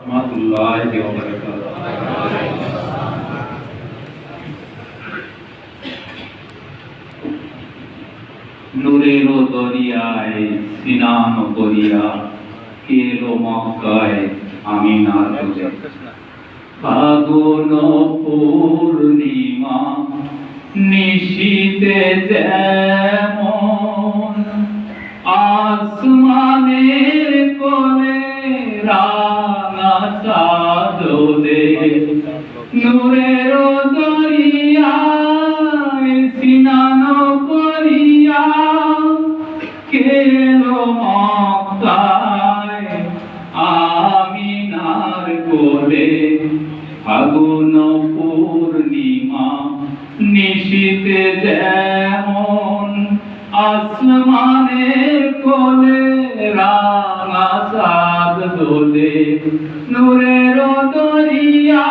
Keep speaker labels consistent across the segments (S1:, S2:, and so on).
S1: রহমাতুল্লাহি ওয়া বারাকাতুহু। নূরের দরিয়ায়, স্নান করিয়া, কেলো মক্কায় আমিনার দুজে ফাগুন পূর্ণিমা নিশীতে যেমন কেলো ফাগুন পূর্ণিমা নিশীতে যেমন আসমানের কোলে রাঙা চাঁদ দোলে নূরের দরিয়ায়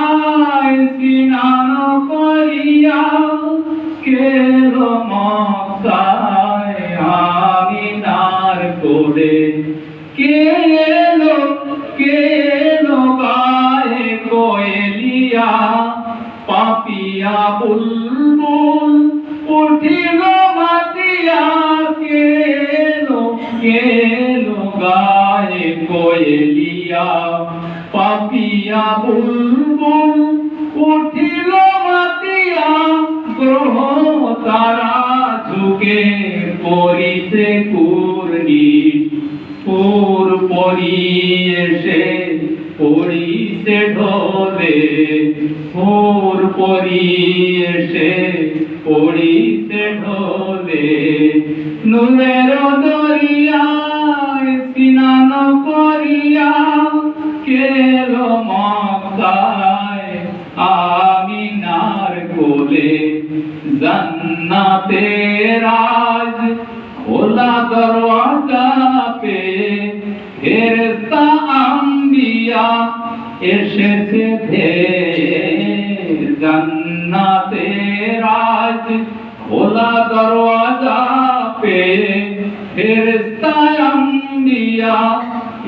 S1: আমিনার কোলে কেলো কেলো গায়ে কোয়েলিয়া? পাপিয়া বুলবুল উঠিল মাতিয়া। কেলো কেলো গায়ে কোয়েলিয়া? পাপিয়া বুলবুল পরি এসে পড়িতে ঢোলে পুর পরি এসে পড়িতে ঢোলে। নুনের দরিয়ায় স্নান করিয়া কেলো মক্কায়, আমিনার কোলে জান্নাতে রাজ খোলা দরওয়াজা পে ফেরেশতা আম্বিয়া এসেছে জান্নাতে রাজ খোলা দরওয়াজা পে ফেরেশতা আম্বিয়া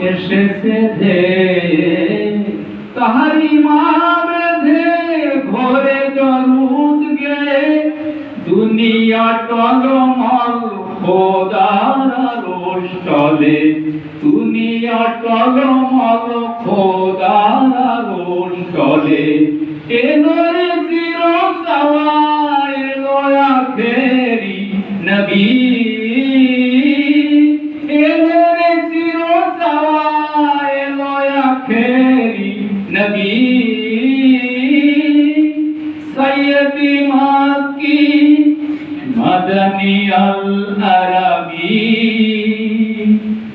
S1: এসেছে ধেয়ে তাহারি মা বেঁধে ঘরে দরুদ গে দুনিয়া টলমল খোদার রোষ্টলে দুনিয়া টলমল খোদার রোষ্টলে এলোরে চির সওয়ায় লয়া ফেরি নবী। এলোরে চির সওয়ায় লয়া ফেরি নবী। আল আরবি।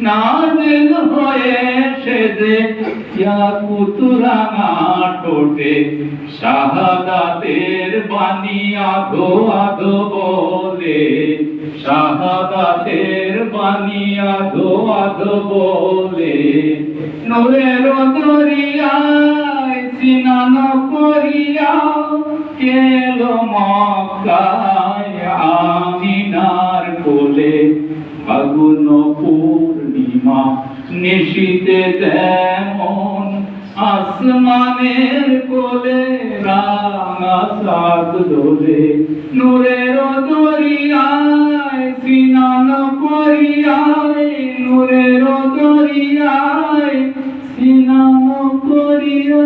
S1: নাজিল হয়ে সেজে ইয়া কুতুরা টোটে শাহাদাতের বাণী আধো আধো বলে। শাহাদাতের বাণী আধো আধো বলে। নূরের দরিয়ায় স্নান করিয়া কেলো মক্কায় ফাগুন পূর্ণিমা, নিশীতে তেমন আসমানের কোলে রাঙা সাদ দোলে নূরের দরিয়ায় স্নান করিয়ায় নূরের দরিয়ায় স্নান করিয়া